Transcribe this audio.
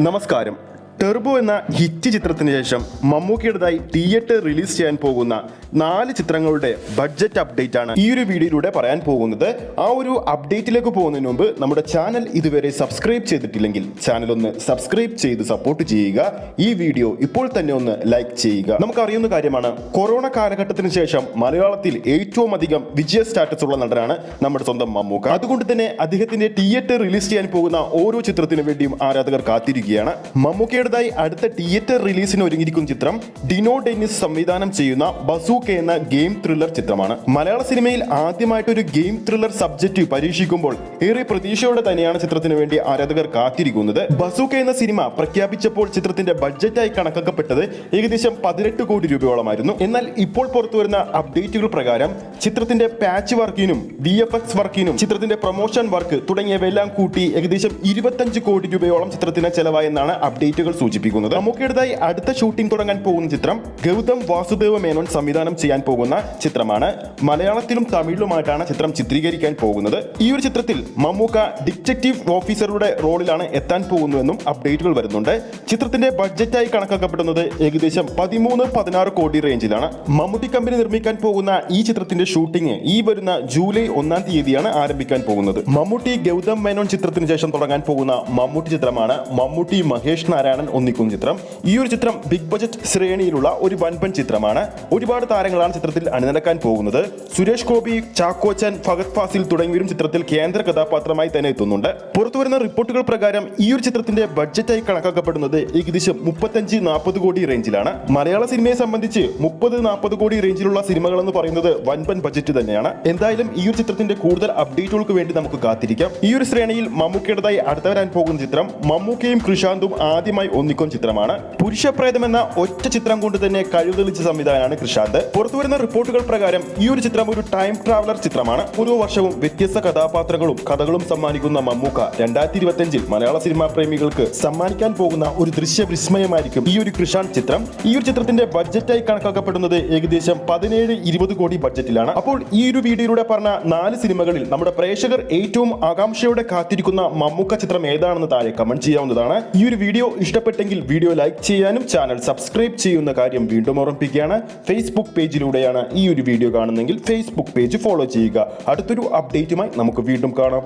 നമസ്കാരം. ടെർബോ എന്ന ഹിറ്റ് ചിത്രത്തിന് ശേഷം മമ്മൂക്കിയുടേതായി തിയേറ്റർ റിലീസ് ചെയ്യാൻ പോകുന്ന നാല് ചിത്രങ്ങളുടെ ബഡ്ജറ്റ് അപ്ഡേറ്റ് ആണ് ഈ ഒരു വീഡിയോയിലൂടെ പറയാൻ പോകുന്നത്. ആ ഒരു അപ്ഡേറ്റിലേക്ക് പോകുന്നതിന് മുമ്പ് നമ്മുടെ ചാനൽ ഇതുവരെ സബ്സ്ക്രൈബ് ചെയ്തിട്ടില്ലെങ്കിൽ ചാനൽ ഒന്ന് സബ്സ്ക്രൈബ് ചെയ്ത് സപ്പോർട്ട് ചെയ്യുക. ഈ വീഡിയോ ഇപ്പോൾ തന്നെ ഒന്ന് ലൈക്ക് ചെയ്യുക. നമുക്കറിയുന്ന കാര്യമാണ് കൊറോണ കാലഘട്ടത്തിന് ശേഷം മലയാളത്തിൽ ഏറ്റവും അധികം വിജയ സ്റ്റാറ്റസ് ഉള്ള നടനാണ് നമ്മുടെ സ്വന്തം മമ്മൂക്ക. അതുകൊണ്ട് തന്നെ അദ്ദേഹത്തിന്റെ തിയേറ്റർ റിലീസ് ചെയ്യാൻ പോകുന്ന ഓരോ ചിത്രത്തിനു വേണ്ടിയും ആരാധകർ കാത്തിരിക്കുകയാണ്. മമ്മൂക്കയുടേതായി അടുത്ത തിയേറ്റർ റിലീസിന് ഒരുങ്ങിയിരിക്കുന്ന ചിത്രം ഡിനോ ഡെന്നിസ് സംവിധാനം ചെയ്യുന്ന ബസൂക്ക എന്ന ഗെയിം ത്രില്ലർ ചിത്രമാണ്. മലയാള സിനിമയിൽ ആദ്യമായിട്ട് ഒരു ഗെയിം ത്രില്ലർ സബ്ജക്റ്റ് പരീക്ഷിക്കുമ്പോൾ ഏറെ പ്രതീക്ഷയോടെ തന്നെയാണ് ചിത്രത്തിന് വേണ്ടി ആരാധകർ കാത്തിരിക്കുന്നത്. ബസൂക്ക എന്ന സിനിമ പ്രഖ്യാപിച്ചപ്പോൾ ചിത്രത്തിന്റെ ബഡ്ജറ്റായി കണക്കാക്കപ്പെട്ടത് ഏകദേശം പതിനെട്ട് കോടി രൂപയോളമായിരുന്നു. എന്നാൽ ഇപ്പോൾ പുറത്തുവരുന്ന അപ്ഡേറ്റുകൾ പ്രകാരം ചിത്രത്തിന്റെ പാച്ച് വർക്കിനും വി എഫ് എക്സ് വർക്കിനും ചിത്രത്തിന്റെ പ്രൊമോഷൻ വർക്ക് തുടങ്ങിയവയെല്ലാം കൂട്ടി ഏകദേശം ഇരുപത്തഞ്ച് കോടി രൂപയോളം ചിത്രത്തിന് ചെലവായെന്നാണ് അപ്ഡേറ്റുകൾ സൂചിപ്പിക്കുന്നത്. നമുക്കിടതായി അടുത്ത ഷൂട്ടിംഗ് തുടങ്ങാൻ പോകുന്ന ചിത്രം ഗൗതം വാസുദേവ മേനോൻ സംവിധാനം ചെയ്യാൻ പോകുന്ന ചിത്രമാണ്. മലയാളത്തിലും തമിഴിലുമായിട്ടാണ് ചിത്രം ചിത്രീകരിക്കാൻ പോകുന്നത്. ഈ ഒരു ചിത്രത്തിൽ മമ്മൂക്ക ഡിറ്റക്റ്റീവ് ഓഫീസറുടെ റോളിലാണ് എത്താൻ പോകുന്നതെന്നും അപ്ഡേറ്റുകൾ വരുന്നുണ്ട്. ചിത്രത്തിന്റെ ബഡ്ജറ്റായി കണക്കാക്കപ്പെടുന്നത് ഏകദേശം പതിമൂന്ന് പതിനാറ് കോടി റേഞ്ചിലാണ് മമ്മൂട്ടി കമ്പനി നിർമ്മിക്കാൻ പോകുന്ന ഈ ചിത്രത്തിന്റെ ഷൂട്ടിംഗ് ഈ വരുന്ന ജൂലൈ ഒന്നാം തീയതിയാണ് ആരംഭിക്കാൻ പോകുന്നത്. മമ്മൂട്ടി ഗൗതം മേനോൻ ചിത്രത്തിന് ശേഷം തുടങ്ങാൻ പോകുന്ന മമ്മൂട്ടി ചിത്രമാണ് മമ്മൂട്ടി മഹേഷ് നാരായണൻ ഒന്നിക്കുന്ന ചിത്രം. ഈ ഒരു ചിത്രം ബിഗ് ബജറ്റ് ശ്രേണിയിലുള്ള ഒരു വൻപൻ ചിത്രമാണ്. ഒരുപാട് താരങ്ങളാണ് ചിത്രത്തിൽ അണിനിരക്കാൻ പോകുന്നത്. സുരേഷ് ഗോപി ചാക്കോച്ചൻ ഫഗത് ഫാസിൽ തുടങ്ങിയവരും ചിത്രത്തിൽ കേന്ദ്ര കഥാപാത്രമായി തന്നെ എത്തുന്നുണ്ട്. പുറത്തുവരുന്ന റിപ്പോർട്ടുകൾ പ്രകാരം ഈ ഒരു ചിത്രത്തിന്റെ ബഡ്ജറ്റായി കണക്കാക്കപ്പെടുന്നത് ഏകദേശം മുപ്പത്തഞ്ച് നാൽപ്പത് കോടി റേഞ്ചിലാണ്. മലയാള സിനിമയെ സംബന്ധിച്ച് മുപ്പത് നാൽപ്പത് കോടി റേഞ്ചിലുള്ള സിനിമകൾ എന്ന് പറയുന്നത് വൻപൻ ബജറ്റ് തന്നെയാണ്. എന്തായാലും ഈ ഒരു ചിത്രത്തിന്റെ കൂടുതൽ അപ്ഡേറ്റുകൾക്ക് വേണ്ടി നമുക്ക് കാത്തിരിക്കാം. ഈ ഒരു ശ്രേണിയിൽ മമ്മൂക്കയുടേതായി അടുത്ത വരാൻ പോകുന്ന ചിത്രം മമ്മൂക്കയും കൃഷാന്തും ആദ്യമായി ഒന്നിക്കുന്ന ചിത്രമാണ്. പുരുഷപ്രേതം എന്ന ഒറ്റ ചിത്രം കൊണ്ട് തന്നെ കഴിവ് സംവിധാനമാണ് കൃഷാന്ത്. പുറത്തുവരുന്ന റിപ്പോർട്ടുകൾ പ്രകാരം ഈ ഒരു ചിത്രം ഒരു ടൈം ട്രാവലർ ചിത്രമാണ്. ഓരോ വർഷവും വ്യത്യസ്ത കഥാപാത്രങ്ങളും കഥകളും സമ്മാനിക്കുന്ന മമ്മൂക്ക രണ്ടായിരത്തി ഇരുപത്തിയഞ്ചിൽ മലയാള സിനിമാ പ്രേമികൾക്ക് സമ്മാനിക്കാൻ പോകുന്ന ഒരു ദൃശ്യ വിസ്മയമായിരിക്കും ഈ ഒരു കൃഷാന്ത് ചിത്രം. ഈ ഒരു ചിത്രത്തിന്റെ ബഡ്ജറ്റായി കണക്കാക്കപ്പെടുന്നത് ഏകദേശം പതിനേഴ് ഇരുപത് കോടി ബഡ്ജറ്റിലാണ്. അപ്പോൾ ഈ ഒരു വീഡിയോയിലൂടെ പറഞ്ഞ നാല് സിനിമകളിൽ നമ്മുടെ പ്രേക്ഷകർ ഏറ്റവും ആകാംക്ഷയോടെ കാത്തിരിക്കുന്ന മമ്മൂക്ക ചിത്രം ഏതാണെന്ന് താഴെ കമന്റ് ചെയ്യാവുന്നതാണ്. ഈ ഒരു വീഡിയോ ഇഷ്ടപ്പെട്ടെങ്കിൽ വീഡിയോ ലൈക്ക് ചെയ്യാനും ചാനൽ സബ്സ്ക്രൈബ് ചെയ്യുന്ന കാര്യം വീണ്ടും ഓർമ്മിപ്പിക്കുകയാണ്. ഫേസ്ബുക്ക് പേജിലൂടെയാണ് ഈ ഒരു വീഡിയോ കാണുന്നതെങ്കിൽ ഫേസ്ബുക്ക് പേജ് ഫോളോ ചെയ്യുക. അടുത്തൊരു അപ്ഡേറ്റുമായി നമുക്ക് വീണ്ടും കാണാം.